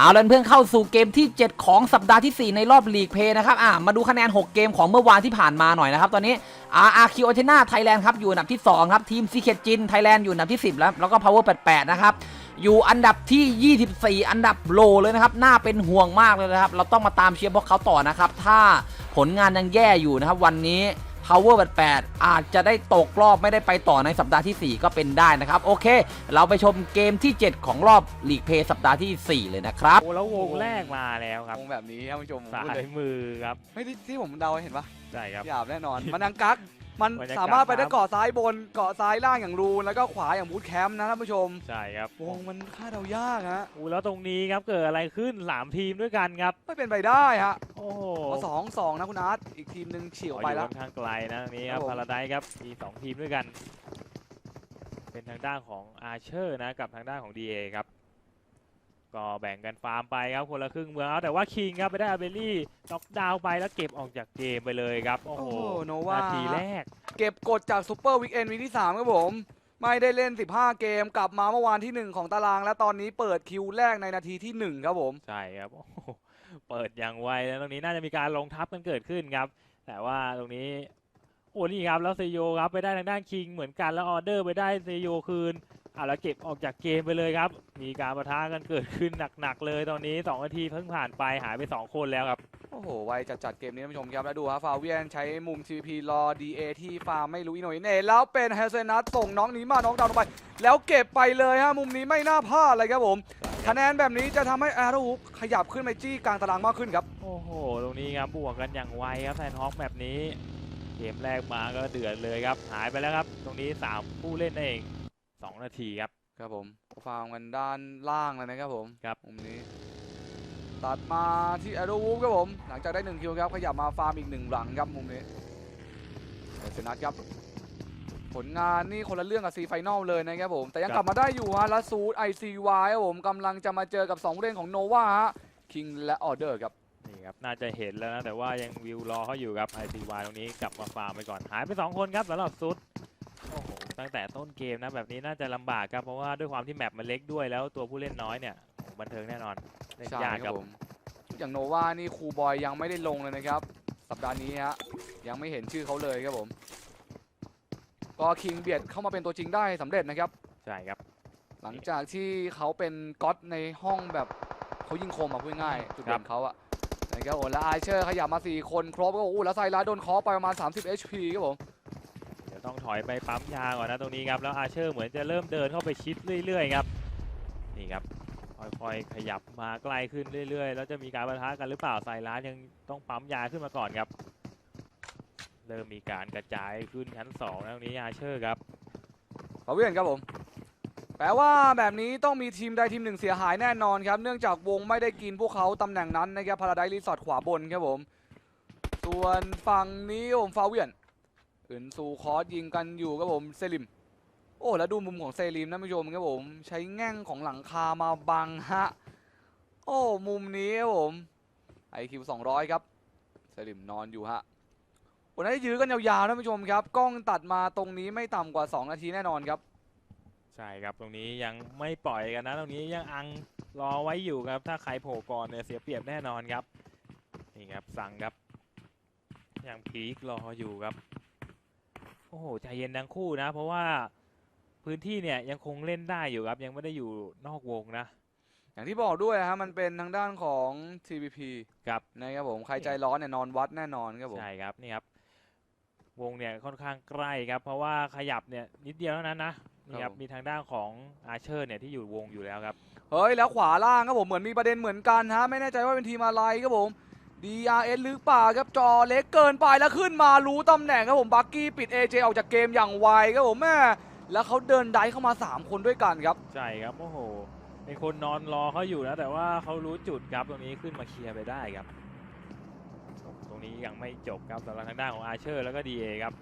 เอาเลยเพื่อนเข้าสู่เกมที่ 7 ของสัปดาห์ที่ 4 ในรอบลีกเพย์นะครับอะมาดูคะแนน 6 เกมของเมื่อวานที่ผ่านมาหน่อยนะครับ ตอนนี้ RRQ a t h e n a Thailand ครับอยู่อันดับที่ 2 ครับ ทีม Secret Jin Thailand อยู่อันดับที่ 10 แล้ว แล้วก็ Power 88 นะครับ อยู่อันดับที่ 24 อันดับโลเลยนะครับ น่าเป็นห่วงมากเลยนะครับ เราต้องมาตามเชียร์พวกเขาต่อนะครับ ถ้าผลงานยังแย่อยู่นะครับวันนี้ Power 88 อาจจะได้ตกรอบไม่ได้ไปต่อในสัปดาห์ทีสี่ 4 ก็เป็นได้นะครับ โอเค เราไปชมเกมที่ 7 ของรอบลีกเพย์สัปดาห์ทีสี่4 เลยนะครับโอ้แล้ววงแรกมาแล้วครับวงแบบนี้ท่านผู้ชมสาพูดเลยยมือครับ ไม่ที่ที่ผมเดาเห็นปะใช่ครับ หยาบแน่นอน มันนังกัก มันมันยังกักสามารถไปได้ครับเกาะซ้ายบนเกาะซ้ายล่างอย่างรูนแล้วก็ขวาอย่างบูทแคมป์นะท่านผู้ชมใช่ครับวงมันคาดเดายากฮะโอ้แล้วตรงนี้ครับเกิดอะไรขึ้นสามทีมด้วยกันครับไม่เป็นไปได้ฮะโอ้โหพอสองสองนะคุณอาร์ตอีกทีมหนึ่งเฉียวไปอยู่แล้วค่อนข้างไกลนะตรงนี้คครัรับบผมพาราไดครับมีสองทีมด้วยกัน เป็นทางด้านของอาเชอร์นะกับทางด้านของ DA ครับ ก็แบ่งกันฟาร์มไปครับคนละครึ่งเมืองเอาแต่ว่าคิงครับไปได้อาเบลลี่น็อกดาวน์ไปแล้วเก็บออกจากเกมไปเลยครับ โอ้โอ้โหโหโนวา นาทีแรก เก็บกดจากซูเปอร์วิกเอนวีที่ 3 ครับผม ไม่ได้เล่น 15 เกมกลับมาเมื่อวานที่1 ของตาราง และตอนนี้เปิดคิวแรกในนาทีที่ 1 ครับผม ใช่ครับโอ้โหเปิดอย่างไวแล้วตรงนี้น่าจะมีการลงทับกันเกิดขึ้นครับ แต่ว่าตรงนี้โอ้นี่ครับแล้วเซโยครับไปได้ทางด้านคิงเหมือนกันแล้วออเดอร์ไปได้เซโยคืน อะแล้วเก็บออกจากเกมไปเลยครับ มีการประทะกันเกิดขึ้นหนักๆเลยตอนนี้2นาทีเพิ่งผ่านไปหายไป 2 คนแล้วครับ โอ้โห ไวจัดจัดๆเกมนี้ท่านผู้ชมครับ แล้วดูฮะฟาเวียนใช้มุม TVP รอ DA ที่ฟาร์มไม่รู้อีโหน่อยเน่แล้วเป็นเฮเซนัทส่งน้องหนี้มาน้องดาวลงไป แล้วเก็บไปเลยฮะ มุมนี้ไม่น่าพลาดเลยครับผม คะแนนแบบนี้จะทำให้แอโรฮุกขยับขึ้นไปจี้กลางตารางมากขึ้นครับ โอ้โห ตรงนี้ครับบวกกันอย่างไวครับแฟนฮอกแบบนี้ เกมแรกมาก็เดือดเลยครับ หายไปแล้วครับ ตรงนี้ 3 ผู้เล่นเอง 2นาทีครับ ครับผมฟาร์มกันด้านล่างเลยนะครับผมครับ มุมนี้ ตัดมาที่แอโรวูฟครับผม หลังจากได้หนึ่งคิวครับ ขยับมาฟาร์มอีกหนึ่งหลังครับมุมนี้เฮเซนัทครับ ผลงานนี่คนละเรื่องกับซีไฟนอลเลยนะครับผม แต่ยังครับกลับมาได้อยู่ฮะลัสซูดไอซีวายครับผมกำลังจะมาเจอกับ2ผู้เล่นของโนวาฮะคิงและออเดอร์ครับนี่ครับ น่าจะเห็นแล้วนะ แต่ว่ายังวิวรอเขาอยู่ครับ ICY ตรงนี้กลับมาฟาร์มไปก่อน หายไป 2 คนครับสำหรับซุดโอ้โห ตั้งแต่ต้นเกมนะแบบนี้น่าจะลำบากครับเพราะว่าด้วยความที่แมปมันเล็กด้วยแล้วตัวผู้เล่นน้อยเนี่ยโอ้โหบันเทิงแน่นอนเล่นใช่ยากคครัรับบผมอย่างโนวานี่ครูบอยยังไม่ได้ลงเลยนะครับ สัปดาห์นี้ฮะยังไม่เห็นชื่อเขาเลยครับผม ก็คิงเบียดเข้ามาเป็นตัวจริงได้สำเร็จนะครับ ใช่ครับ หลังจากที่เขาเป็นก๊อตในห้องแบบเขายิงคมอะพูดง่ายๆจุดเด่นเขาอะนะครับโอ้แล้วอาเชอร์ขยับมา 4 คนครบก็โอ้แล้วไซรัสโดนเคอไปประมาณ 30 HP ครับผมเดี๋ยว ต้องถอยไปปั๊มยาก่อนนะตรงนี้ครับ แล้วอาเชอร์เหมือนจะเริ่มเดินเข้าไปชิดเรื่อยๆครับ นี่ครับค่อยๆขยับมาใกล้ขึ้นเรื่อยๆ แล้วจะมีการประทะกันหรือเปล่าไซร้านยังต้องปั๊มยาขึ้นมาก่อนครับ เริ่มมีการกระจายขึ้นชั้นสองแล้วตรงนี้อาเชอร์ครับฟาเวียนครับผม แปลว่าแบบนี้ต้องมีทีมใดทีมหนึ่งเสียหายแน่นอนครับ เนื่องจากวงไม่ได้กินพวกเขาตำแหน่งนั้นนะครับพาราไดรีสอร์ทขวาบนครับผม ส่วนฝั่งนี้ผมฟาเวียน อื่นซูคอสยิงกันอยู่ครับผมเซลิม โอ้แล้วดูมุมของเซลิมนะผู้ชมครับผม ใช้แง่งของหลังคามาบังฮะ โอ้มุมนี้ครับผมไอคิว200ครับเซลิมนอนอยู่ฮะวันนี้ยื้อกันยาวๆนะผู้ชมครับ กล้องตัดมาตรงนี้ไม่ต่ำกว่า 2 นาทีแน่นอนครับ ใช่ครับตรงนี้ยังไม่ปล่อยกันนะ ตรงนี้ยังอังรอไว้อยู่ครับ ถ้าใครโผล่ก่อนเนี่ยเสียเปรียบแน่นอนครับ นี่ครับสั่งครับ ยังพีครออยู่ครับ โอ้โหใจเย็นทั้งคู่นะ เพราะว่าพื้นที่เนี่ยยังคงเล่นได้อยู่ครับ ยังไม่ได้อยู่นอกวงนะ อย่างที่บอกด้วยฮะมันเป็นทางด้านของ TPP ครับ นะครับผมใครใจร้อนเนี่ยนอนวัดแน่นอนครับผม ใช่ครับนี่ครับ วงเนี่ยค่อนข้างใกล้ครับ เพราะว่าขยับเนี่ยนิดเดียวเท่านั้นนะนี่ครับมีทางด้านของอาเชอร์เนี่ยที่อยู่วงอยู่แล้วครับ เฮ้ยแล้วขวาล่างครับผมเหมือนมีประเด็นเหมือนกันฮะไม่แน่ใจว่าเป็นทีมอะไรครับผม DRS หรือเปล่าครับจอเล็กเกินไปแล้วขึ้นมารู้ตำแหน่งครับผมบักกี้ปิด AJ ออกจากเกมอย่างไวครับผมแม่แล้วเขาเดินไดเข้ามา 3 คนด้วยกันครับ ใช่ครับโอ้โหมีคนนอนรอเขาอยู่นะ แต่ว่าเขารู้จุดครับตรงนี้ขึ้นมาเคลียร์ไปได้ครับ ตรงนี้ยังไม่จบครับสำหรับทางด้านของอาเชอร์แล้วก็ดีเอครับ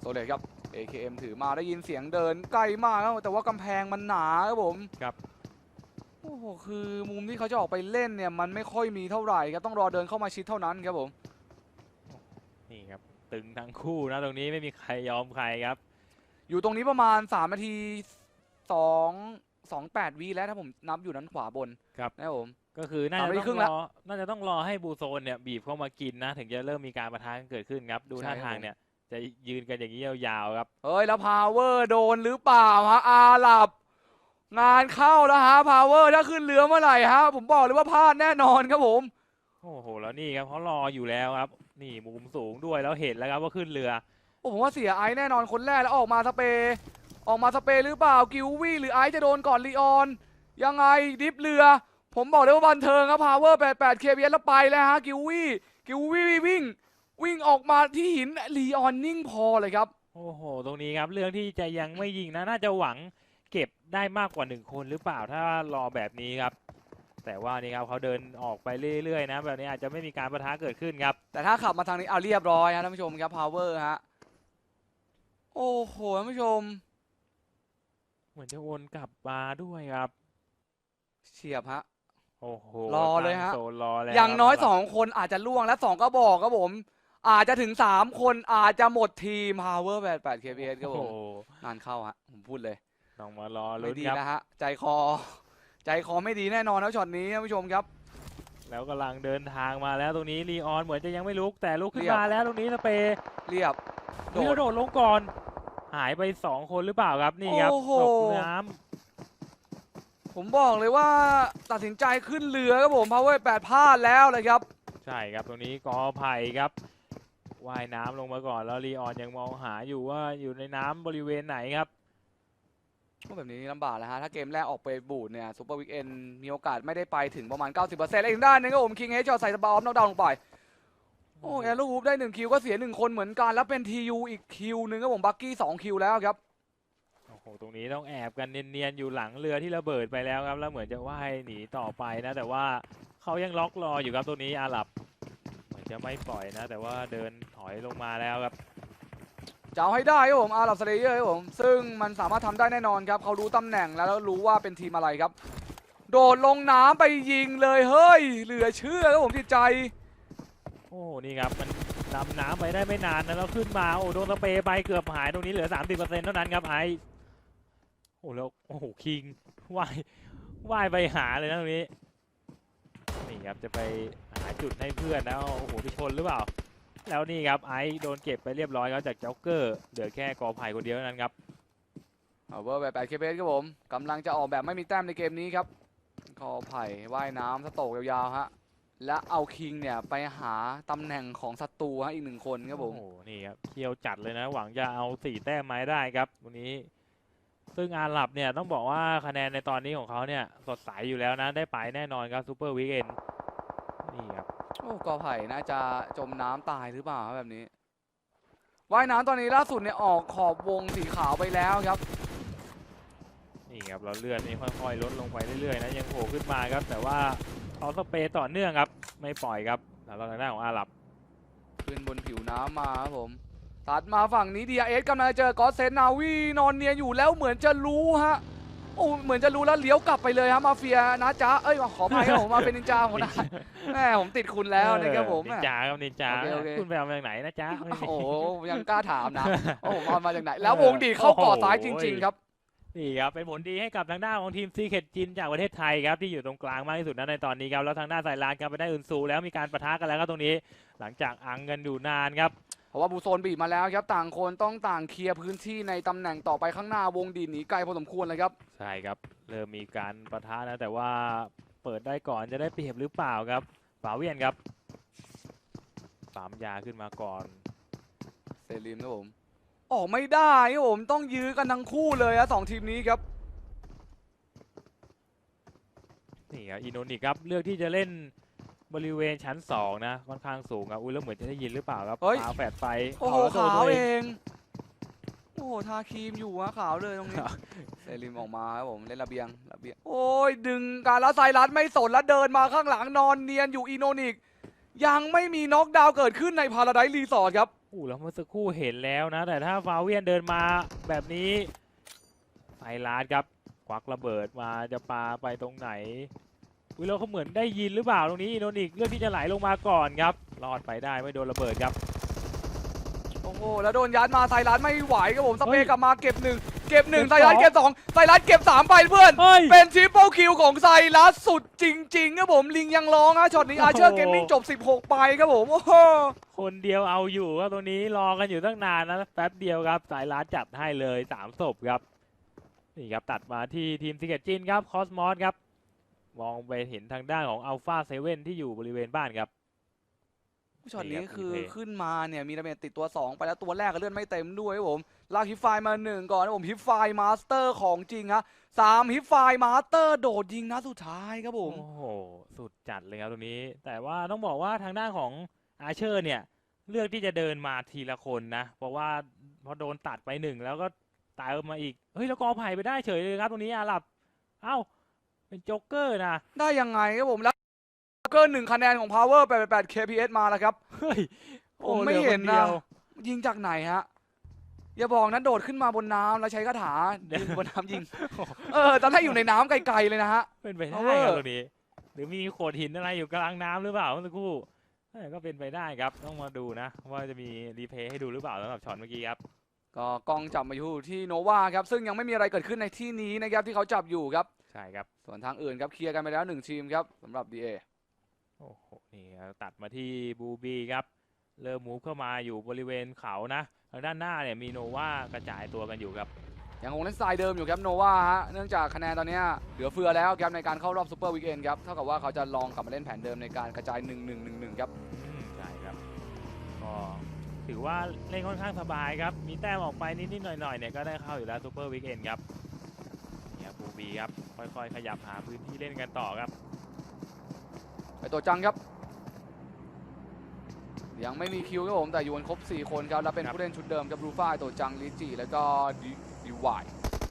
โซเลตครับ AKM ถือมาได้ยินเสียงเดินใกล้มากครับแต่ว่ากำแพงมันหนาครับผมครับโอ้โหคือมุมที่เขาจะออกไปเล่นเนี่ยมันไม่ค่อยมีเท่าไหร่ครับต้องรอเดินเข้ามาชิดเท่านั้นครับผมนี่ครับตึงทั้งคู่นะตรงนี้ไม่มีใครยอมใครครับ อยู่ตรงนี้ประมาณ3นาที2สองแปดวิแล้วถ้าผมนับอยู่นั้นขวาบนครับนะครับผมก็คือน่าสามจะนาทีต้ครึ่องงรละอน่าจะต้องรอให้บูโซนเนี่ยบีบเข้ามากินนะ ถึงจะเริ่มมีการประทะกันเกิดขึ้นครับ ดูใช่ท่าครับทางผมเนี่ยจะยืนกันอย่างนี้ยาวๆครับ เฮ้ย แล้วพาวเวอร์โดนหรือเปล่าฮะอาหลับ งานเข้าแล้วฮะพาวเวอร์ถ้าขึ้นเรือเมื่อไหร่ฮะผมบอกเลยว่าพลาดแน่นอนครับผม โอ้โหแล้วนี่ครับเขารออยู่แล้วครับ นี่มุมสูงด้วยแล้วเห็นแล้วครับว่าขึ้นเรือโอ้ผมว่าเสียไอซ์แน่นอนคนแรกแล้วออกมาสเปรย์ออกมาสเปรย์หรือเปล่ากิววี่หรือไอซ์จะโดนก่อนลีออน ยังไงดิฟเรือ ผมบอกเลยว่าบันเทิงครับพาวเวอร์88 KBS แล้วไปแล้วฮะกิววี่กิววี่วิ่ง วิ่งออกมาที่หินลีออนนิ่งพอเลยครับโอ้โห ตรงนี้ครับเรื่องที่จะยังไม่ยิงนะน่าจะหวัง เก็บได้มากกว่าหนึ่งคนหรือเปล่าถ้ารอแบบนี้ครับ แต่ว่านี่ครับเขาเดินออกไปเรื่อยๆนะ แบบนี้อาจจะไม่มีการประทะเกิดขึ้นครับแต่ถ้าขับมาทางนี้เอาเรียบร้อยฮะท่านผู้ชมครับพาวเวอร์ฮะโอ้โหท่านผู้ชม เหมือนจะวนกลับมาด้วยครับ เฉียบฮะ โอ้โหรอเลยฮะ ตั้งโซนรอแล้วอย่างน้อยครับสองคนอาจจะล่วงและสองก็บอกครับผม อาจจะถึงสามคนอาจจะหมดทีม Power 88 KPS ครับผโอ้มโห งานเข้าฮะผมพูดเลย ต้องมารอไม่ลุ้นดีครับ นะฮะใจคอ ใจคอไม่ดีแน่นอนนะช็อตนี้ท่านผู้ชมครับ แล้วกำลังเดินทางมาแล้วตรงนี้ลีออนเหมือนจะยังไม่ลุกแต่ลุกขึ้นเรียบ มาแล้วตรงนี้สเปย์เรียบโดนี่ดกระโดดลงก่อน หายไปสองคนหรือเปล่าครับนี่ครับโอ้โห ตกน้ำ ผมบอกเลยว่าตัดสินใจขึ้นเรือครับผม Power 88พลาดแล้วเลยครับ ใช่ครับตรงนี้กอไผ่ครับว่ายน้ำลงมาก่อนแล้วลีออนยังมองหาอยู่ว่าอยู่ในน้ำบริเวณไหนครับก็ แบบนี้ลำบากแล้วฮะ ถ้าเกมแรกออกไปบูดเนี่ยซูเปอร์วิกเอนมีโอกาสไม่ได้ไปถึงประมาณ 90%แล้วอีกด้านหนึงครับผมคิงเฮจอใส่สปาออฟน็อกดาวน์ลงไป โอ้แอร์ลูฮูปได้หนึ่งคิวก็เสียหนึ่งคนเหมือนกัน แล้วเป็นทียูอีกคิวหนึ่งครับผมบักกี้สองคิวแล้วครับ โอ้โห ตรงนี้ต้องแอบกันเนียนๆ อยู่หลังเรือที่ระเบิดไปแล้วครับ แล้วเหมือนจะว่ายหนีต่อไปนะ แต่ว่าเขายังล็อกรออยู่ครับตรงนี้อาหรับ เหมือนจะไม่ปล่อยนะ แต่ว่าเดินถอยลงมาแล้วครับ จะเอาให้ได้ครับผมอาร์ลับสเลเยอร์ครับผมซึ่งมันสามารถทำได้แน่นอนครับเขารู้ตำแหน่งแล้วแล้วรู้ว่าเป็นทีมอะไรครับ โดดลงน้ำไปยิงเลยเฮ้ย เหลือเชื่อครับผมจิตใจ โอ้โหนี่ครับ มันดำน้ำไปได้ไม่นานนะแล้วขึ้นมาโอ้โดนสเปรย์ไปเกือบหายตรงนี้เหลือ 30%เท่านั้นครับไอซ์โอ้แล้วโอ้โหคิงว่ายว่ายไปหาเลยนะตรงนี้นี่ครับจะไปหาจุดให้เพื่อนแล้วโอ้โหไปชนหรือเปล่า แล้วนี่ครับไอซ์โดนเก็บไปเรียบร้อยแล้วจากจ็อกเกอร์เหลือแค่กอไผ่คนเดียวเท่านั้นครับเอาเบอร์แบบ8 KPS ครับผมกำลังจะออกแบบไม่มีแต้มในเกมนี้ครับคอไผ่ว่ายน้ำสโตกยาวๆฮะและเอาคิงเนี่ยไปหาตำแหน่งของศัตรูฮะอีกหนึ่งคนครับผมโอ้โหนี่ครับเคี่ยวจัดเลยนะ หวังจะเอาสี่แต้มไม้ได้ครับวันนี้ ซึ่งอาหรับเนี่ยต้องบอกว่าคะแนนในตอนนี้ของเขาเนี่ยสดใสอยู่แล้วนะได้ไปแน่นอนครับซูเปอร์วีคเอนนี่ครับ โอ้กอไผ่น่าจะจมน้ำตายหรือเปล่าครับแบบนี้ว่ายน้ำตอนนี้ล่าสุดเนี่ยออกขอบวงสีขาวไปแล้วครับ นี่ครับเราเลื่อนนี่ค่อยๆลดลงไปเรื่อยๆนะยังโผล่ขึ้นมาครับ แต่ว่าเขาสเปรย์ต่อเนื่องครับ ไม่ปล่อยครับแล้วทางด้านของอาหรับขึ้นบนผิวน้ำมาครับผมตัดมาฝั่งนี้ DRS กำลังจะเจอกอสเซนนาวีนอนเนียนอยู่แล้วเหมือนจะรู้ฮะ โอ้เหมือนจะรู้แล้วเลี้ยวกลับไปเลยฮะมาเฟียนะจ๊ะเอ้ยขออภัยครับผมมาเป็นนินจาผมนะแม่ผมติดคุณแล้วนะครับผมเออนินจาครับนินจาโอเคโอเคคุณไปเอามาจากไหนนะจ๊ะไม่มีโอ้โหยังกล้าถามนะโอ้ผมเอามาจากไหน แล้ววงดีดเข้าก่อซ้ายจริง ๆ ครับนี่ครับเป็นผลดีให้กับทางด้านของทีมซีเคดจินจากประเทศไทยครับที่อยู่ตรงกลางมากที่สุดนะในตอนนี้ครับแล้วทางด้านสายลานกันไปได้อื่นซูแล้วมีการประทะกันแล้วครับตรงนี้ หลังจากอังกันอยู่นานครับเพ ราะว่าบูโซนบีบมาแล้วครับต่างคนต้องต่างเคลียร์พื้นที่ในตำแหน่งต่อไปข้างหน้าวงดีดหนีไกลพอสมควรเลยครับ ใช่ครับ เริ่มมีการประทะนะ แต่ว่าเปิดได้ก่อนจะได้เปรียบหรือเปล่าครับฝาเวียนครับสามยาขึ้นมาก่อนเซริมครับผมออกไม่ได้ครับผมต้องยื้อกันทั้งคู่เลยอะสองทีมนี้ครับนี่ครับอินโนนิกครับเลือกที่จะเล่น บริเวณชั้นสองนะค่อนข้างสูงครับอุ้ยแล้วเหมือนจะได้ยินหรือเปล่าครับเฮ้ย ขาวแฝดไฟโอ้โหเแล้วโดนขาวตัวเองโอ้โหทาครีมอยู่อะขาวเลยตรงนี้เซริมออกมาครับผมเล่นระเบียงระเบียงโอ้ยดึงการละไซรัสไม่สนแล้วเดินมาข้างหลังนอนเนียนอยู่อีโนนิก ยังไม่มีน็อกดาวน์เกิดขึ้นในพาราไดซ์รีสอร์ทครับ อู้แล้วเมื่อสักครู่เห็นแล้วนะ แต่ถ้าฟาเวียนเดินมาแบบนี้ไฟลาดครับควักระเบิดมาจะปาไปตรงไหน อุ้ยแล้วเขาเหมือนได้ยินหรือเปล่าตรงนี้อินโนนิกเลือกที่จะไหลลงมาก่อนครับรอดไปได้ไม่โดนระเบิดครับ โอ้โหแล้วโดนยัดมาไซรัสไม่ไหวครับผมสเปเฮ้ย์ยกลับมาเก็บหนึ่งเก็บหนึ่งไซรัสเก็บสองไซรัสเก็บสามไปเพื่อน เฮ้ย เป็นทริปเปิลคิวของไซรัสสุดจริงๆครับผมลิงยังร้องฮะช็อตนี้อาเชอร์โอ้เกโหมมิ่งจบ 16 ไปครับผม โอ้โห คนเดียวเอาอยู่ครับตรงนี้รอกันอยู่ตั้งนานนะแป๊บเดียวครับสายลัดจัดให้เลยสามศพครับนี่ครับตัดมาที่ทีมซิกเก็ตจินครับคอสมอสครับ มองไปเห็นทางด้านของอัลฟาเซเว่นที่อยู่บริเวณบ้านครับช็อตนี้นี่ครับคือรีเพย์ขึ้นมาเนี่ยมีดาเมจติดตัว 2 ไปแล้วตัวแรกก็เลื่อนไม่เต็มด้วยครับผมลากฮิปไฟมาหนึ่งก่อนนะผมฮิปไฟมาสเตอร์ของจริงฮะสามฮิปไฟมาสเตอร์โดดยิงนัดสุดท้ายครับผม โอ้โห สุดจัดเลยครับตรงนี้ แต่ว่าต้องบอกว่าทางด้านของอาเชอร์เนี่ย เลือกที่จะเดินมาทีละคนนะ เพราะว่าพอโดนตัดไปหนึ่งแล้วก็ตายมาอีก เฮ้ย แล้วกอไผ่ไปได้เฉยเลยครับตรงนี้อาหรับ เอ้า เป็นโจ๊กเกอร์นะ ได้ยังไงครับผมแล้วเกินหนึ่งคะแนนของ Power 88 KPS มาแล้วครับเฮ้ยผมไม่โอ้ลือเห็นคดีนะยวยิงจากไหนฮะ อย่าบอกนะโดดขึ้นมาบนน้ำแล้วใช้คาถาเดี๋ยวยิงบนน้ำยิง เออตอนแรกอยู่ในน้ำไกลๆเลยนะฮะ เป็นไปได้ Power ครับตรงนี้ หรือมีโขดหินอะไรอยู่กลางน้ำหรือเปล่าเมื่อสักครู่เอ้ยก็เป็นไปได้ครับ ต้องมาดูนะ ว่าจะมีรีเพย์ให้ดูหรือเปล่าสำหรับช็อตเมื่อกี้ครับ ก็กล้องจับมาอยู่ที่โนวาครับ ซึ่งยังไม่มีอะไรเกิดขึ้นในที่นี้นะครับที่เขาจับอยู่ครับ ใช่ครับส่วนทางอื่นครับเคลียร์กันไปแล้วหนึ่งทีมครับสำหรับ DA โอ้โหนี่ครับตัดมาที่บูบีครับเริ่มมูฟเข้ามาอยู่บริเวณเขานะทางด้านหน้าเนี่ยมีโนวากระจายตัวกันอยู่ครับยังคงเล่นสไตล์เดิมอยู่ครับโนวาฮะเนื่องจากคะแนนตอนเนี้ยเหลือเฟือแล้วครับในการเข้ารอบซูเปอร์วีคเอนครับเท่ากับว่าเขาจะลองกลับมาเล่นแผนเดิมในการกระจาย 1-1-1-1 ครับอืมใช่ครับก็ถือว่าเล่นค่อนข้างสบายครับ มีแต้มออกไปนิดๆหน่อยๆเนี่ยก็ได้เข้าอยู่แล้วซูเปอร์วิกเอนครับเนี่ย บูบีครับ ค่อยๆ ขยับหาพื้นที่เล่นกันต่อครับไปตัวจังครับ ยังไม่มีคิวครับผมแต่อยู่กันครบ 4 คนครับ แล้วเป็นครับผู้เล่นชุดเดิมครับรูฟ่าตัวจังลิจิแล้วก็ดีดีวาย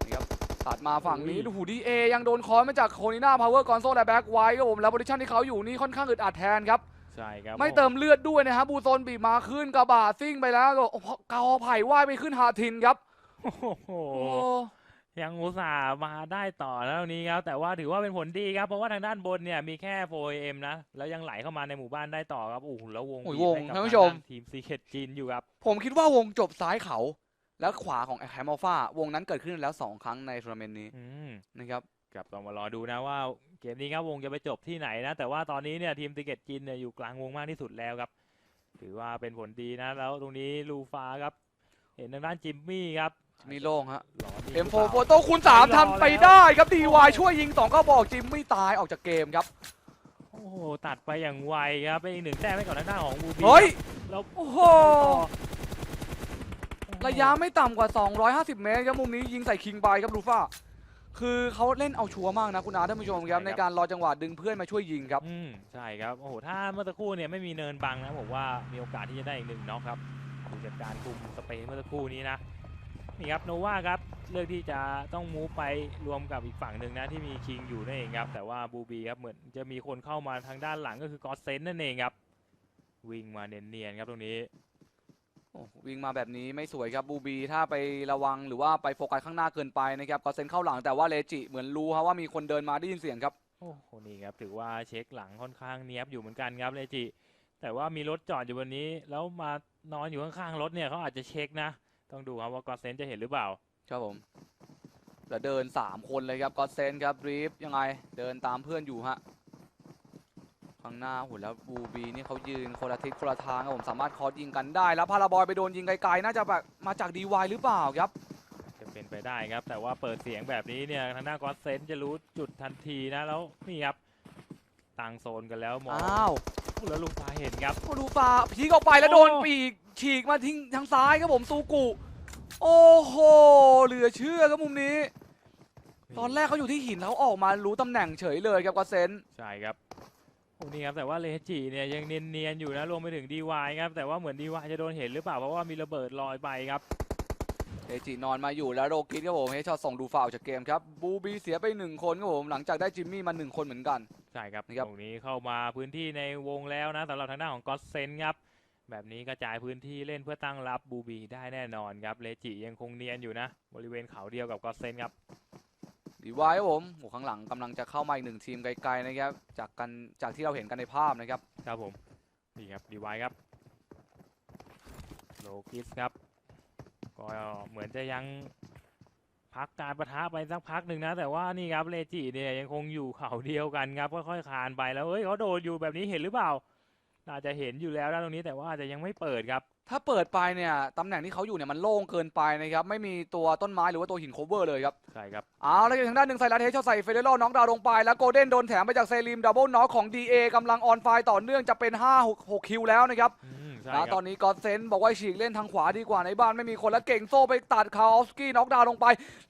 นะครับตัดมาฝั่งนี้ดูหูดีเอยังโดนคอนมาจากโคนิน่าพาวเวอร์กอนโซและแบ็กไว้ครับผมแล้วโพซิชั่นที่เขาอยู่นี่ค่อนข้างอึดอัดแทนครับใช่ครับไม่เติมเลือดด้วยนะฮะบูโซนบีบมาขึ้นกระบะซิ่งไปแล้วก็โอ้โหกาไผ่ว่ายไปขึ้นหาทินครับโอ้โหโอ้ ยังอุตส่าห์มาได้ต่อแล้วนี้ครับ แต่ว่าถือว่าเป็นผลดีครับ เพราะว่าทางด้านบนเนี่ยมีแค่ 4AM นะ แล้วยังไหลเข้ามาในหมู่บ้านได้ต่อครับโอ้โหแล้ววงโอ้ยบีบวงให้กับท่านผู้ทชมด้ทีมซีเคดจีนอยู่ครับ ผมคิดว่าวงจบซ้ายเขา แล้วขวาของแฮมอัลฟาวงนั้นเกิดขึ้นแล้วสองครั้งในทัวร์นาเมนต์นี้อืมนะครับ ครับต้องมารอดูนะว่าเกมนี้ครับวงจะไปจบที่ไหนนะ แต่ว่าตอนนี้เนี่ยทีมติเกตจินเนี่ยอยู่กลางวงมากที่สุดแล้วครับ ถือว่าเป็นผลดีนะ แล้วตรงนี้ลูฟ้าครับ เห็นทางด้านจิมมี่ครับ มีโล่งฮะหลอนนี่เอ็มหโฟรือโฟเปล่าโต้คูณ3ทำไปได้ครับดีวายช่วยยิง2ก็บอกจิมไม่ตายออกจากเกมครับโอ้โหตัดไปอย่างไวครับเป็นอีกหนึ่งแต้มให้กับทางด้านของบูบีเฮ้ยแล้วโอ้โหต่อระยะไม่ต่ำกว่า 250 เมตรครับมุมนี้ยิงใส่คิงไปครับลูฟ่าคือเขาเล่นเอาชัวร์มากนะคุณอาท่านผู้ชมครับในการรอจังหวะดึงเพื่อนมาช่วยยิงครับอืมใช่ครับโอ้โหถ้าเมื่อสักครู่เนี่ยไม่มีเนินบังนะผมว่ามีโอกาสที่จะได้อีกหนึ่งน็อกครับดูจากการคุมสเปนเมื่อสักครู่นี้นะ นี่ครับโนวาครับเลือกที่จะต้องมูฟไปรวมกับอีกฝั่งหนึ่งนะที่มีคิงอยู่นั่นเองครับแต่ว่าบูบีครับเหมือนจะมีคนเข้ามาทางด้านหลังก็คือกอสเซนนั่นเองครับวิ่งมาเนียนๆครับตรงนี้โอ้วิ่งมาแบบนี้ไม่สวยครับบูบีถ้าไประวังหรือว่าไปโฟกัสข้างหน้าเกินไปนะครับก็เซนเข้าหลังแต่ว่าเลจิเหมือนรู้ครับว่ามีคนเดินมาได้ยินเสียงครับโอ้โหนี่ครับถือว่าเช็คหลังค่อนข้างเนียบอยู่เหมือนกันครับเลจิแต่ว่ามีรถจอดอยู่บนนี้ แล้วมานอนอยู่ข้างๆรถเนี่ยเขาอาจจะเช็คนะ ต้องดูครับว่ากอสเซนจะเห็นหรือเปล่า ครับผมแล้วเดิน3คนเลยครับก็เซนครับรีฟยังไง เดินตามเพื่อนอยู่ฮะข้างหน้าโหุ่นแล้วบูบีนี่เขายืนคนละทิศคนละทางครับผมสามารถคอร์สยิงกันได้ แล้วพาราบอยไปโดนยิงไกลๆน่าจะแบบมาจากดีวหรือเปล่าครับ จะเป็นไปได้ครับ แต่ว่าเปิดเสียงแบบนี้เนี่ยทางด้านกอสเซนจะรู้จุดทันทีนะแล้วนี่ครับต่างโซนกันแล้วมองอ้าวแล้วลูกฟ้าเห็นครับโอ้ดูฟ้าพีกออกไปแล้วโดนโอ้ปีก ฉีกมาทิ้งทางซ้ายครับผมซูกุ โอ้โห เหลือเชื่อครับมุมนี้ ตอนแรกเขาอยู่ที่หินแล้วออกมารู้ตำแหน่งเฉยเลยครับก็เซนใช่ครับโอ้นี่ครับแต่ว่าเลจิเนี่ยยังเนียนๆอยู่นะรวมไปถึงดีวายครับแต่ว่าเหมือนดีวายจะโดนเห็นหรือเปล่าเพราะว่ามีระเบิดลอยไปครับเอจินอนมาอยู่แล้วโรกิสครับผมเฮดช็อตส่งดูฟาวจากเกมครับบูบีเสียไปหนึ่งคนครับผมหลังจากได้จิมมี่มาหนึ่งคนเหมือนกัน ใช่ครับนะครับตรงนี้เข้ามาพื้นที่ในวงแล้วนะสำหรับทางด้านของกอสเซนครับ แบบนี้กระจายพื้นที่เล่นเพื่อตั้งรับบูบีได้แน่นอนครับเลจิยังคงเนียนอยู่นะ บริเวณเขาเดียวกับกอสเซนครับดีวายครับผมโอ้ข้างหลังกำลังจะเข้ามาอีกหนึ่งทีมไกลๆนะครับ จากกันจากที่เราเห็นกันในภาพนะครับ ครับผมนี่ครับดีไวครับโลกิสครับ ก็เหมือนจะยังพักการประทะไปสักพักหนึ่งนะ แต่ว่านี่ครับเลจิเนี่ยยังคงอยู่เขาเดียวกันครับค่อยๆคลานไปแล้วเฮ้ยเขาโดนอยู่แบบนี้เห็นหรือเปล่า น่าจะเห็นอยู่แล้วนะตรงนี้แต่ว่าอาจจะยังไม่เปิดครับ ถ้าเปิดไปเนี่ยตำแหน่งที่เขาอยู่เนี่ยมันโล่งเกินไปนะครับไม่มีตัวต้นไม้หรือว่าตัวหินโคเวอร์เลยครับใช่ครับเอาแล้วทางด้านหนึ่งใส่ลาเทชเขาใส่เฟเดโรน็อกดาวน์ลงไป แล้วโกลเด้นโดนแถมไปจากเซริมดับเบิลน็อกของ DA กำลังออนไฟต่อเนื่องจะเป็น 5 6 6คิวแล้วนะครับอืม ใช่นะครับตอนนี้ก็อตเซนบอกว่าฉีกเล่นทางขวาดีกว่าในบ้านไม่มีคนแล้วเก่งโซ่ไปตัดคาออฟสกี้น็อกดาวน์ลงไป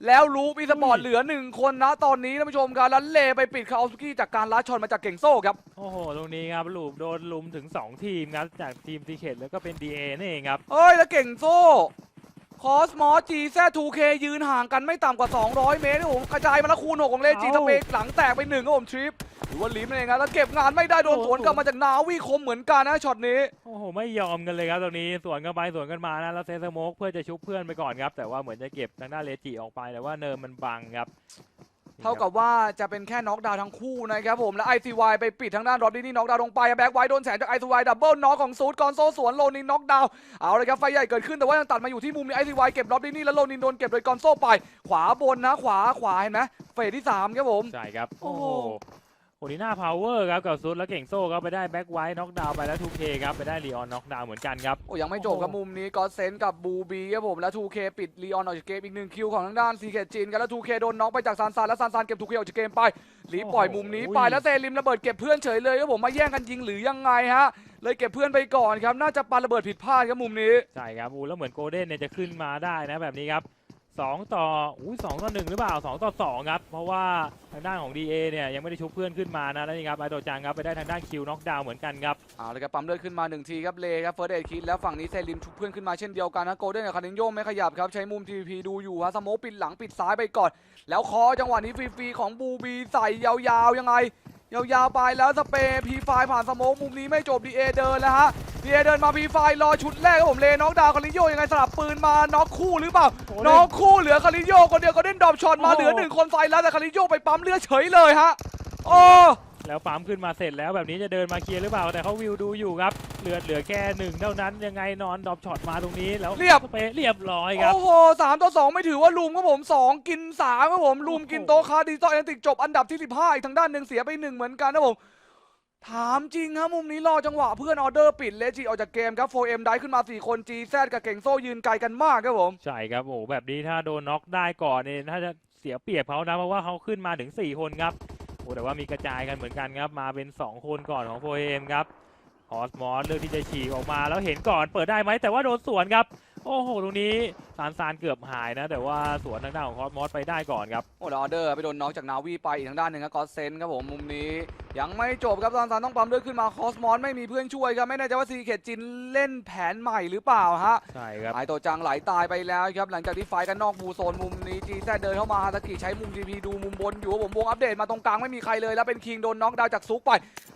แล้วลูปีสปอร์ตเหลือหนึ่งคนนะตอนนี้ท่านผู้ชมครับแล้วเลไปปิดคาออฟสกี้จากการลัดชนมาจากเก่งโซ่ครับ โอ้โหตรงนี้ครับลูปโดนลุมถึง 2 ทีมครับ จากทีมซีเคทแล้วก็เป็น DA นี่เองครับ เอ้ยแล้วเก่งโซ่ คอสมอจีแซทูเคยืนห่างกันไม่ต่ำกว่า 200 เมตรครับผมกระจายมาแล้วคูณหกของเลจีเอ้าสเปกหลังแตกไปหนึ่งครับผมทริปหรือว่าลิมนั่นเองครับแล้วเก็บงานไม่ได้โดนโอ้โหสวนกลับมาจากนาวีคมเหมือนกันนะช็อตนี้โอ้โหไม่ยอมกันเลยครับตรงนี้สวนกันไปสวนกันมานะแล้วเซนสโมกเพื่อจะชุบเพื่อนไปก่อนครับแต่ว่าเหมือนจะเก็บทางด้านเลจิออกไปแต่ว่าเนินมันบังครับ เท่ากับว่าจะเป็นแค่น็อกดาวน์ทั้งคู่นะครับผม และ ICY ไปปิดทางด้านรอบดีนี่น็อกดาวน์ลงไปแบ็กไว้โดนแสนจาก ICY ดับเบิลน็อกของซูดกอนโซสวนโลนินน็อกดาวน์เอาเลยครับไฟใหญ่เกิดขึ้นแต่ว่ายังตัดมาอยู่ที่มุมนี้ ICY เก็บรอบดีนี่แล้วโลนินโดนเก็บโดยกอนโซไป ขวาบนนะขวาขวาเห็นไหมเฟสที่3ครับผมใช่ครับโอ้ โอ้โหโหโอนิน่าพาวเวอร์ครับกับซุดแล้วเก่งโซ่ครับไปได้แบ็กไว้น็อกดาวน์ไปแล้วทูเคครับไปได้ลีออนน็อกดาวน์เหมือนกันครับโอ้ยังไม่จบครับมุมนี้ก็เซนกับบูบีครับผมและ 2K ปิดลีออนออกจากเกมอีกหนึ่งคิวของทางด้านซีเคจีนกันแล้ว 2K โดนน็อกไปจากซานซานแล้วซานซานเก็บ 2K ออกจากเกมไปลีปล่อยมุมนี้ไปแล้วเซริมระเบิดเก็บเพื่อนเฉยเลยครับผมมาแย่งกันยิงหรือยังไงฮะเลยเก็บเพื่อนไปก่อนครับน่าจะปาระเบิดผิดพลาดครับมุมนี้ใช่ครับอู้แล้วเหมือนโกลเด้นเนี่ยจะขึ้นมาได้นะแบบนี้ครับ สองต่ออู้สองต่อหนึ่งหรือเปล่าสองต่อสองครับ เพราะว่าทางด้านของ DA เนี่ยยังไม่ได้ชุบเพื่อนขึ้นมานะแล้วนี่ครับไอโดจังครับไปได้ทางด้านคิวน็อกดาวเหมือนกันครับเอาเลยครับปั๊มเลือดขึ้นมาหนึ่งทีครับเลครับเฟิร์สเอ็ดคิดแล้วฝั่งนี้เซริมชุบเพื่อนขึ้นมาเช่นเดียวกันนะโกลเด้นกับคานินโยไม่ขยับครับใช้มุมทีพีดูอยู่ฮะสโมปิดหลังปิดซ้ายไปก่อน แล้วคอจังหวะนี้ฟรีๆของบูบีใส่ยาวๆยังไง ยาวๆไปแล้วสเปย์พีไฟผ่านสโมกมุมนี้ไม่จบดีเอเดินแล้วฮะดีเอเดินมาพีไฟรอชุดแรกครับผมเลน็อกดาวน์คาริโยยังไงสลับปืนมาน็อกคู่หรือเปล่าโอ้น็อกคู่เหลือคาริโยคนเดียวก็เด่นดรอปช็อตมาโอ้เหลือหนึ่งคนไฟแล้วแต่คาริโยไปปั๊มเลือดเฉยเลยฮะโอ้ แล้วปั๊มขึ้นมาเสร็จแล้วแบบนี้จะเดินมาเคลียร์หรือเปล่าแต่เขาวิวดูอยู่ครับเหลือเหลือแค่หนึ่งเท่านั้นยังไงนอนดรอปช็อตมาตรงนี้แล้วเรียบสเปเรียบร้อยครับ โอ้โหสามต่อสองไม่ถือว่าลุมครับผมสองกินสามครับผมลุมกินโตะคาดิจิตอลแอนติกจบอันดับที่15อีกทางด้านหนึ่งเสียไปหนึ่งเหมือนกันนะผมถามจริงครับมุมนี้รอจังหวะเพื่อนออเดอร์ปิดเลจิออกจากเกมครับ 4M ได้ขึ้นมา 4 คน GZ กับเก่งโซ่ยืนไกลกันมากครับผม ใช่ครับโอ้โหแบบนี้ถ้าโดนน็อกได้ก่อนเนี่ยถ้าจะเสียเปรียบเขานะเพราะว่าเขาขึ้นมาถึง 4 คนครับ โอ้แต่ว่ามีกระจายกันเหมือนกันครับ มาเป็น 2 คนก่อนของโฟเอมครับฮอสมอสเลือกที่จะฉีกออกมาแล้วเห็นก่อนเปิดได้ไหมแต่ว่าโดนสวนครับ โอ้โห ตรงนี้ซานซานเกือบหายนะ แต่ว่าสวนทางด้านของคอสมอสไปได้ก่อนครับ โอ้แล้วออเดอร์ไปโดนน็อกจากนาวีไปอีกทางด้านหนึ่งครับกอสเซนครับผมมุมนี้ ยังไม่จบครับซานซานต้องปั๊มเลือดขึ้นมาคอสมอนไม่มีเพื่อนช่วยครับไม่แน่ใจว่าซีเคทจินเล่นแผนใหม่หรือเปล่าฮะใช่ครับไอโตจังไหลตายไปแล้วครับหลังจากที่ไฟกันนอกบูโซนมุมนี้จีแซเดินเข้ามาฮาตากิใช้มุมทีพีดูมุมบนอยู่ครับผมวงอัปเดตมาตรงกลางไม่มีใครเลยแล้วเป็นคิงโดนน็อกดาวน์จากซุกไป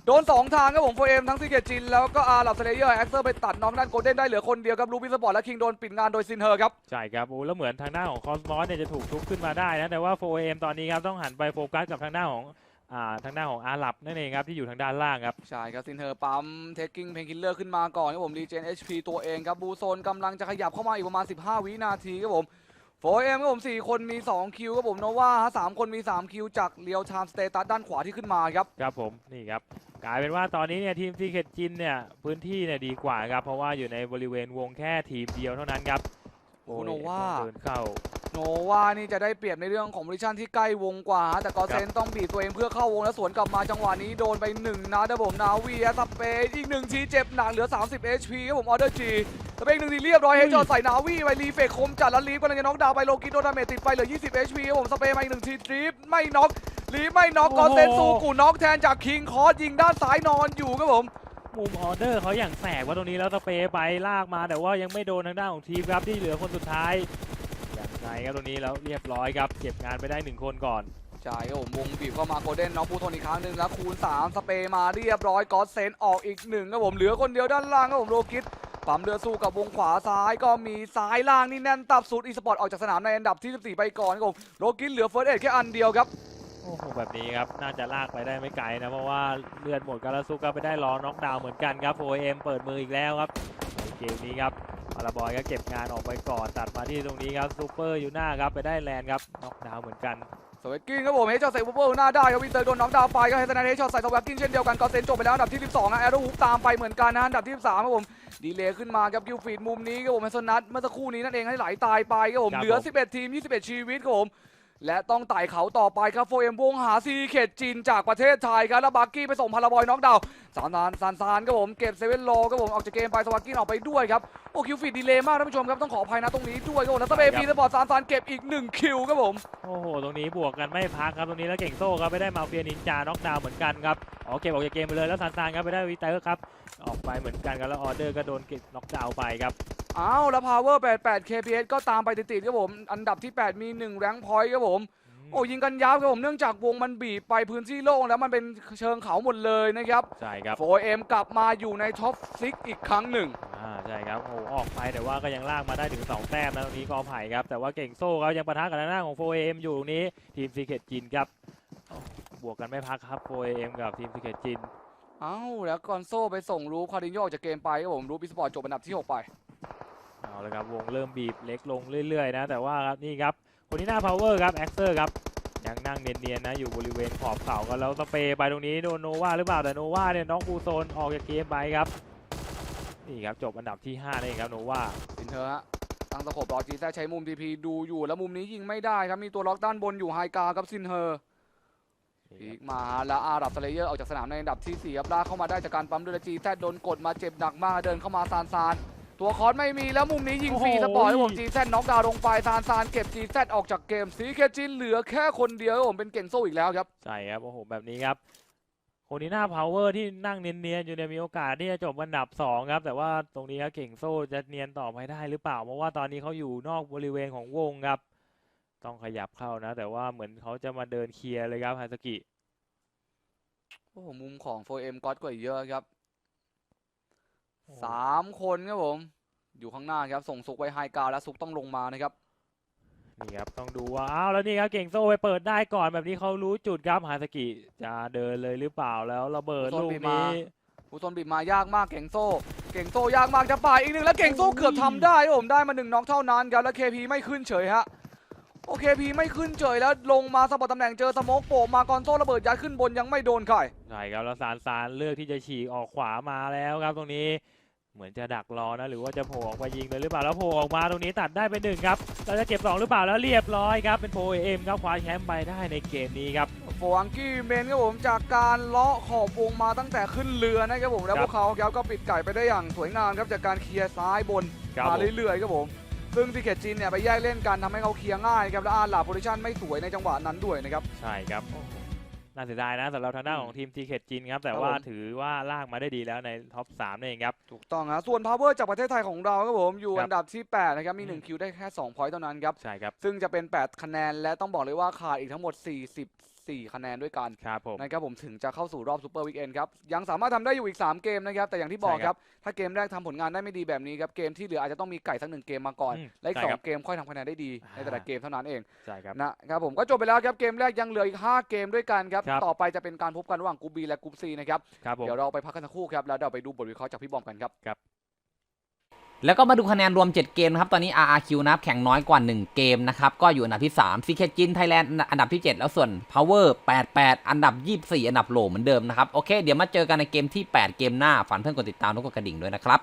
โดน 2 ทางครับผมโฟเอมทั้งซีเกตจินแล้วก็อาร์ลับสเลเยอร์แอ็กเซอร์ไปตัดน็อกด้านโกลเด้นได้เหลือคนเดียวครับลูบิสปอร์ตและคิงโดนปิดงานโดยซินเฮอร์ครับใช่ครับโอ้แล้วเหมือนทางด้านของคอสมอสเนี่ยจะถูกชุบขึ้นมาได้นะ แต่ว่าโฟเอมตอนนี้ครับต้องหันไปโฟกัสกับทางด้านของอ่าทางด้านของอาหรับนั่นเองครับที่อยู่ทางด้านล่างครับ ใช่ครับซินเฮอร์ปั๊มเทคกิ้งเพนคิลเลอร์ขึ้นมาก่อนครับผมรีเจน HP ตัวเองครับบูโซนกำลังจะขยับเข้ามาอีกประมาณ 15 วินาทีครับผมโฟเอ็มครับผม 4 คนมี 2 คิวครับผมโนว่าฮะสามคนมี 3 คิวจากเรียลไทม์สเตตัสด้านขวาที่ขึ้นมาครับ ครับผมนี่ครับกลายเป็นว่าตอนนี้เนี่ยทีมซีเคทจินเนี่ยพื้นที่เนี่ยดีกว่าครับเพราะว่าอยู่ในบริเวณวงแค่ทีมเดียวเท่านั้นครับ โอ้โนวาเดินเข้าโนว่านี่จะได้เปรียบในเรื่องของโพซิชันที่ใกล้วงกว่า แต่ก็เซนต้องบีบตัวเองเพื่อเข้าวงแล้วสวนกลับมาจังหวะนี้โดนไป1นะนะผมนาวีสเปย์อีกหนึ่งทีเจ็บหนักเหลือ 30 HP ครับผมออเดอร์จีสเปย์อีกหนึ่งทีเรียบร้อยอุ้ให้ยจอดใส่นาวีไปรีเฟกคมจัดแล้วลีฟกำลังจะน็อกดาวน์ไปโลกิโดนดาเมจติดไปเหลือ 20 HP ครับผมสเปย์มาอีกหนึ่งทีลีฟไม่น็อกลีฟไม่น็อกก็เซนซูกูน็อกแทนจากคิงคอสยิงด้านซ้ายนอนอยู่ครับผม มุมออเดอร์เขาอย่างแสกว่าตรงนี้แล้วสเปย์ไปลากมาแต่ว่ายังไม่โดนทางด้านของทีมครับที่เหลือคนสุดท้ายอย่างไรครับตรงนี้แล้วเรียบร้อยครับเก็บงานไปได้หนึ่งคนก่อนใช่ครับผมวงบีบเข้ามาโกลเด้นน็อกบูโทนอีกครั้งหนึ่งแล้วคูณ 3 สเปย์มาเรียบร้อยก็เซนออกอีกหนึ่งครับผมเหลือคนเดียวด้านล่างครับผมโลกิสปั๊มเรือสู้กับวงขวาซ้ายก็มีซ้ายล่างนี่แน่นตับสุดอีสปอร์ตออกจากสนามในอันดับที่ 14 ไปก่อนครับผมโลกินเหลือเฟิร์สเอ็ดแค่อันเดียวครับ อ้โหแบบนี้ครับ น่าจะลากไปได้ไม่ไกลนะ เพราะว่าเลือดหมดการซุกก็ไปได้รอน็อกดาวน์เหมือนกันครับโอเอ็มเปิดมืออีกแล้วครับในเกมนี้ครับพาราบอยก็เก็บงานออกไปก่อนตัดมาที่ตรงนี้ครับซูเปอร์ยูน่าครับไปได้แลนด์ครับน็อกดาวน์เหมือนกันสวีกิ้งครับผมเฮดช็อตใส่บูเบอร์หน้าได้ครับวินเตอร์โดนน็อกดาวน์ไปก็เฮสนาเฮดช็อตใส่สวีกิ้งเช่นเดียวกันก็เซนจบไปแล้วอันดับที่ 12นะแอโรฮุกตามไปเหมือนกันนะอันดับที่ 13ครับผมดีเลย์ขึ้นมาครับกิลฟีดมุมนี้ครับผมแมนซนัทเมื่อสักครู่นี้นั่นเองให้ไหลตายไปครับผมครับเหลือผม11 ทีม 21 ชีวิตครับผม และต้องไต่เขาต่อไปครับโฟเอ็มวงหาซีเขตจีนจากประเทศไทยครับแล้วบักกี้ไปส่งพาราบอยน็อกดาวน์สามนานซานซานครับผมเก็บเซเว่นโลครับผมออกจากเกมไปสวักกี้ออกไปด้วยครับโอ้คิวฟีดดีเลย์มากท่านผู้ชมครับต้องขออภัยนะตรงนี้ด้วยครับผมแล้วสเปย์ฟีสปอร์ตซานซานเก็บอีกหนึ่งคิวครับผมโอ้โหตรงนี้บวกกันไม่พักครับตรงนี้แล้วเก่งโซ่ครับไปได้มาเฟียนินจาน็อกดาวน์เหมือนกันครับอ๋อเก็บออกจากเกมไปเลยแล้วซานซานครับไปได้วิเตอร์ครับ ออกไปเหมือนกันครับแล้วออเดอร์ก็โดนเก็บน็อกดาวน์ไปครับ อ้าวแล้ว Power 88 KPS ก็ตามไปติดๆครับผม อันดับที่ 8 มี 1 แรงพอยต์ครับผม โอ้ยิงกันยับครับผมเนื่องจากวงมันบีบไปพื้นที่โล่งแล้วมันเป็นเชิงเขาหมดเลยนะครับ ใช่ครับ 4M กลับมาอยู่ในท็อป6อีกครั้งหนึ่ง อ่าใช่ครับโอ้โหออกไปแต่ว่าก็ยังลากมาได้ถึง 2 แต้มนะตรงนี้กอไผ่ครับ แต่ว่าเก่งโซ่ครับยังปะทะกับทางหน้าของ 4AM อยู่ตรงนี้ทีมซีเคทจินครับโอ้บวกกันไม่พักครับ 4AM กับทีมซีเคทจิน อ้าวแล้วกอนโซ่ไปส่งรูปคารินโยออกจากเกมไปครับผมรูปอีสปอร์ตจบอันดับที่ 6 ไป เอาเลยครับวงเริ่มบีบเล็กลงเรื่อยๆนะ แต่ว่าครับนี่ครับคนที่หน้า power ครับแอ็กเซอร์ครับยังนั่งเนียนๆนะอยู่บริเวณขอบเสากันแล้วสเปรย์ไปตรงนี้โดนโนวาหรือเปล่าแต่โนวาเนี่ยน้องบูโซนออกจากเกมไปครับนี่ครับจบอันดับที่5นั่นเองครับโนวาสินเธอฮะตั้งตะขบรอจีแซใช้มุมทีพีดูอยู่แล้วมุมนี้ยิงไม่ได้ครับมีตัวล็อกด้านบนอยู่ไฮกาครับซินเฮอร์ พีกมาแล้วอารับสเลเยอร์ออกจากสนามในอันดับที่สี่ครับลากเข้ามาได้จากการปั๊มด้วยจีแซโดนกดมาเจ็บหนักมากเดินเข้ามาซานซานตัวคอร์สไม่มีแล้วมุมนี้ยิงฟรีสปอร์ตให้ผมจีแซน็อกดาวน์ลงไปซานซานเก็บจีแซออกจากเกมสีเคจินเหลือแค่คนเดียวครับผมเป็นเก่งโซ่อีกแล้วครับใช่ครับโอ้โหแบบนี้ครับคนที่หน้า power ที่นั่งเนียนๆอยู่เนี่ยมีโอกาสที่จะจบอันดับสองครับแต่ว่าตรงนี้ครับเก่งโซ่จะเนียนต่อไปได้หรือเปล่า เพราะว่าตอนนี้เขาอยู่นอกบริเวณของวงครับ ต้องขยับเข้านะ แต่ว่าเหมือนเขาจะมาเดินเคลียร์เลยครับฮาสกิ โอ้โหมุมของ 4M ก็อดกว่าอีกเยอะครับโอ้ สามคนครับผม อยู่ข้างหน้าครับ ส่งซุกไว้ไฮกราวแล้วซุกต้องลงมานะครับ นี่ครับต้องดูว่าอ้าวแล้วนี่ครับเก่งโซ่ไปเปิดได้ก่อนแบบนี้เขารู้จุดครับฮาสกิ จะเดินเลยหรือเปล่าแล้วระเบิดโซนลูกบีบมา นี้ผู้ต้นบีบมายากมากเก่งโซ่เก่งโซ่ยากมากจะป่าดอีกหนึ่งแล้วเก่งโซ่เกือบทำได้ครับผมได้มาหนึ่งน็อกเท่านั้นครับแล้วเคพีไม่ขึ้นเฉยฮะ โอเคพีไม่ขึ้นเฉยแล้วลงมาสปอร์ตตำแหน่งเจอสโมกโปะมาก่อนโซ่ระเบิดยัดขึ้นบนยังไม่โดนใครใช่ครับแล้วสารสารเลือกที่จะฉีกออกขวามาแล้วครับตรงนี้เหมือนจะดักรอนะหรือว่าจะโผล่ออกมายิงเลยหรือเปล่าแล้วโผล่ออกมาตรงนี้ตัดได้ไปหนึ่งครับเราจะเก็บสองหรือเปล่าแล้วเรียบร้อยครับเป็นโพเอ็มครับคว้าแชมป์ไปได้ในเกมนี้ครับโฟอังกี้เมนครับผมจากการเลาะขอบวงมาตั้งแต่ขึ้นเรือนะครับผมแล้วครัพบวกเขาครับก็ปิดไก่ไปได้อย่างสวยงามครับจากการเคลียร์ซ้ายบนครับมาผมเรื่อยๆครับผม ซึ่งซีเกตจินเนี่ยไปแยกเล่นกันทำให้เขาเคลียร์ง่ายครับแล้วอาร์ลาโพซิชันไม่สวยในจังหวะนั้นด้วยนะครับ ใช่ครับโอ้โหน่าเสียดายนะสำหรับทางด้านของทีมทีเคจินครับ แต่ครับว่าผม ถือว่าลากมาได้ดีแล้วในท็อป3นั่นเองครับ ถูกต้องฮะส่วนพาวเวอร์จากประเทศไทยของเราครับผมอยู่ครับ อันดับที่8นะครับมีอืม1คิวได้แค่2พอยต์เท่านั้นครับ ใช่ครับ ซึ่งจะเป็น 8 คะแนน และต้องบอกเลยว่าขาดอีกทั้งหมด 44คะแนนด้วยกันครับผมนะครับผมถึงจะเข้าสู่รอบซูเปอร์วีคเอนครับยังสามารถทำได้อยู่อีก 3 เกมนะครับแต่อย่างที่บอกใช่คครัรับบถ้าเกมแรกทำผลงานได้ไม่ดีแบบนี้ครับเกมที่เหลืออาจจะต้องมีไก่สักหนึ่งเกมมาก่อนอืมและอีกใช่สอครังบเกมค่อยทำคะแนนได้ดีในแต่ละอ่าเกมเท่านั้นเองใช่ครับนะครับผมก็จบไปแล้วครับเกมแรกยังเหลืออีก 5 เกมด้วยกันครับครับต่อไปจะเป็นการพบกันระหว่างกรุ๊ปบีและกรุ๊ปซีนะครับครับผมเดี๋ยวเราไปพักกันสักครู่ครับแล้วเดี๋ยวไปดูบทวิเคราะห์จากพี่บอมกันครับ แล้วก็มาดูคะแนนรวม 7 เกมนะครับ ตอนนี้ RRQ นะครับแข่งน้อยกว่า 1 เกมนะครับ ก็อยู่อันดับที่3 CK จีนไทยแลนด์อันดับที่ 7 แล้วส่วน Power 88 อันดับ 24 อันดับโหลเหมือนเดิมนะครับ โอเค เดี๋ยวมาเจอกันในเกมที่ 8 เกมหน้า ฝันเพื่อนกดติดตามแล้วกดกระดิ่งด้วยนะครับ